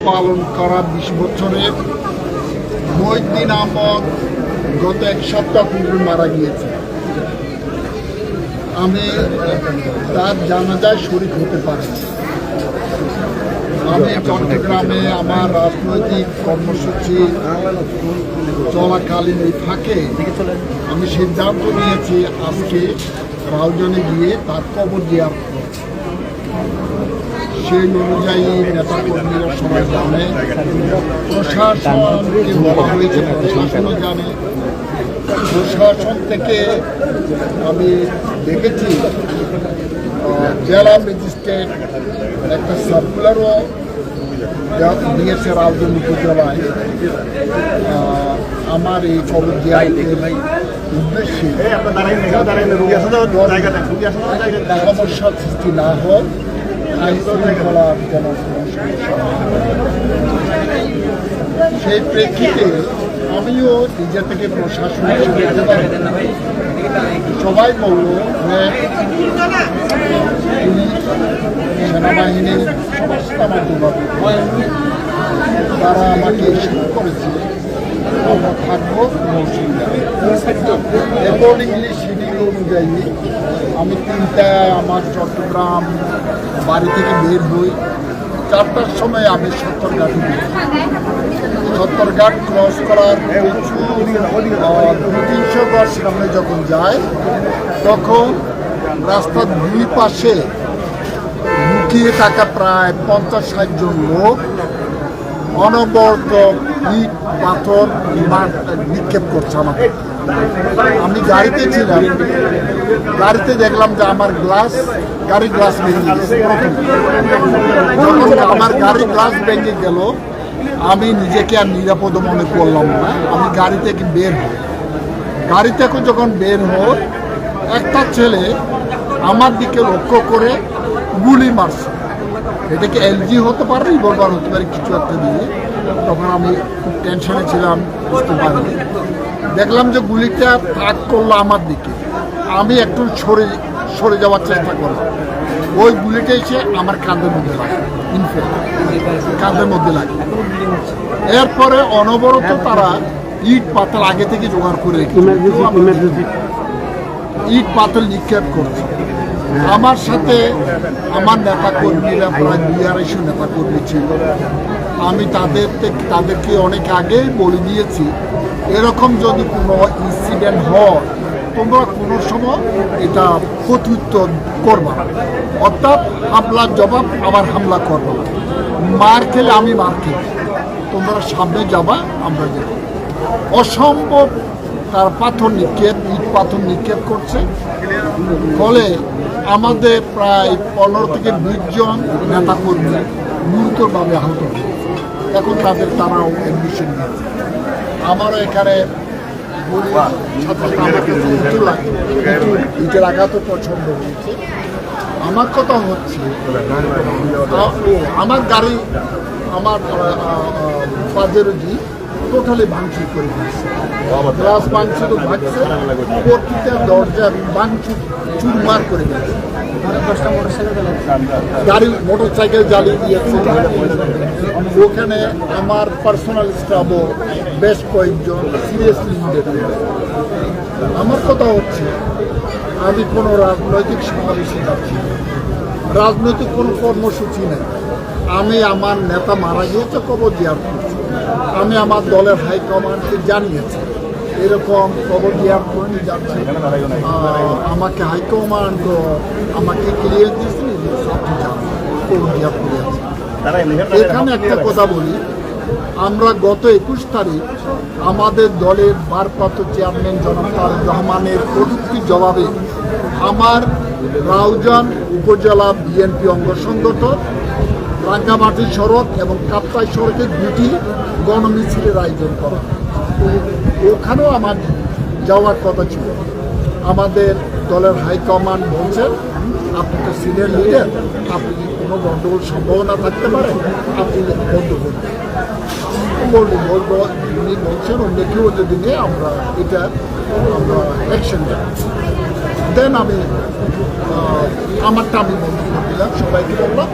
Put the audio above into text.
পালন করা বিশ বছরে মহিদ্দিন আহমদ গত এক সপ্তাহ পূর্বে মারা গিয়েছে। আমি তার জানাজায় শরিক হতে পারি। আমি চট্টগ্রামে আমার রাজনৈতিক কর্মসূচি চলাকালীন এই ফাঁকে আমি সিদ্ধান্ত নিয়েছি আজকে রাউজানে গিয়ে তার কবর দেওয়ার সেই অনুযায়ী নেতা কর্মীরা সবাই জানে প্রশাসনকে বলা হয়েছে প্রশাসনও জানে। প্রশাসন থেকে আমি দেখেছি জেলা ম্যাজিস্ট্রেট একটা সার্কুলারও দিয়েছে রাজধানী উপজেলায়। আমার এই খবর উদ্দেশ্যে সমস্যা সৃষ্টি না হোক সেই প্রেক্ষিতে আমিও নিজে থেকে প্রশাসনের সবাই বলল যে পুলিশ সেনাবাহিনী সমস্ত যোগাযোগ তারা আমাকে শুরু করেছে আমরা থাকব শিডিউল অনুযায়ী আমি তিনটায় আমার চট্টগ্রাম বাড়ি থেকে বের হই। চারটার সময় আমি সত্তরঘাট সত্তরঘাট ক্রস করার তিনশো গজ সামনে যখন যায় তখন রাস্তার দুই পাশে লুকিয়ে থাকা প্রায় পঞ্চাশ ষাট জন লোক অনবরত ইট পাথর নিক্ষেপ করছে আমাকে। আমি গাড়িতে ছিলাম। গাড়িতে দেখলাম যে আমার গ্লাস গাড়ির গ্লাস ভেঙে গেছে। আমার গাড়ির গ্লাস ভেঙে গেল, আমি নিজেকে আর নিরাপদ মনে করলাম না। আমি গাড়ি থেকে বের হই। গাড়ি থেকে যখন বের হই, একটা ছেলে আমার দিকে লক্ষ্য করে গুলি মারছে। এটা কি এলজি হতে পারে রিভলভার হতে পারে, কিছু একটা দিয়ে। তখন আমি খুব টেনশনে ছিলাম, বুঝতে পারিনি। দেখলাম যে গুলিটা তাক করল আমার দিকে। আমি একটু সরে সরে যাওয়ার চেষ্টা করলাম। ওই গুলিটা এসে আমার কাঁধের মধ্যে লাগে ইনফেক্ট কাঁধের মধ্যে লাগে। এরপরে অনবরত তারা ইট পাতাল আগে থেকে জোগাড় করে ইট পাতাল নিক্ষেপ করছে। আমার সাথে আমার নেতা কর্মীরা প্রায় দুই আড়াইশো নেতা কর্মী ছিল। আমি তাদের তাদেরকে অনেক আগেই বলে দিয়েছি, এরকম যদি কোনো ইনসিডেন্ট হয়, তোমরা কোনো সময় এটা প্রত্যুত্তর করবা। অর্থাৎ হামলার জবাব আবার হামলা করব মার খেলে আমি মার খেলে। তোমরা সামনে যাবা, আমরা যাব অসম্ভব তার পাথর নিক্ষেপ, ইট পাথর নিক্ষেপ করছে। ফলে আমাদের প্রায় পনেরো থেকে বিশ জন নেতাকর্মী গুরুতরভাবে আহত হয়েছে। এখন তাদের তারাও অ্যাডমিশন নিয়েছে। আমারও এখানে ইটের আঘাতও পছন্দ হয়েছে। আমার কথা হচ্ছে আমার গাড়ি আমার পাজেরোজি টোটালি ভাঙচুর করে দিয়েছে গ্লাস ভাঙচুর ভাঙছে প্রতিটা দরজা ভাঙচুর, চুরমার করে দিয়েছে গাড়ি মোটর সাইকেল জ্বালিয়ে দিয়েছে। ওখানে আমার পার্সোনাল স্টাফও বেশ কয়েকজন সিরিয়াসলি ইনজেড আমার কথা হচ্ছে, আমি কোনো রাজনৈতিক সমাবেশে যাচ্ছি রাজনৈতিক কোনো কর্মসূচি নেই। আমি আমার নেতা মারা গিয়েছে, কবর দেওয়ার আমি আমার দলের হাইকমান্ডকে জানিয়েছি। এরকম কবর দেওয়ার করে যাচ্ছে আমাকে হাইকমান্ড আমাকে ক্লিয়ার দিয়েছে যান কবর দেওয়ার এখানে একটা কথা বলি। আমরা গত একুশ তারিখ আমাদের দলের ভারপ্রাপ্ত চেয়ারম্যান জনাব তারেক রহমানের প্রযুক্তি জবাবে আমার রাউজান উপজেলা বিএনপি অঙ্গ সংগঠন রাঙ্গামাটি সড়ক এবং কাপ্তাই সড়কে দুটি গণমিছিলের আয়োজন করা। ওখানেও আমার যাওয়ার কথা ছিল। আমাদের দলের হাইকমান্ড বলছেন, আপনি তো সিনিয়র লিডার, আপনি কোনো গণ্ডগোল সম্ভাবনা থাকতে পারে? আপনি বন্ধ করুন বলব বলব, উনি বলছেন অন্য কেউ যদি নিয়ে আমরা এটা, আমরা অ্যাকশন নেব। দেন আমি আমারটা আমি বন্ধ করে সবাইকে বললাম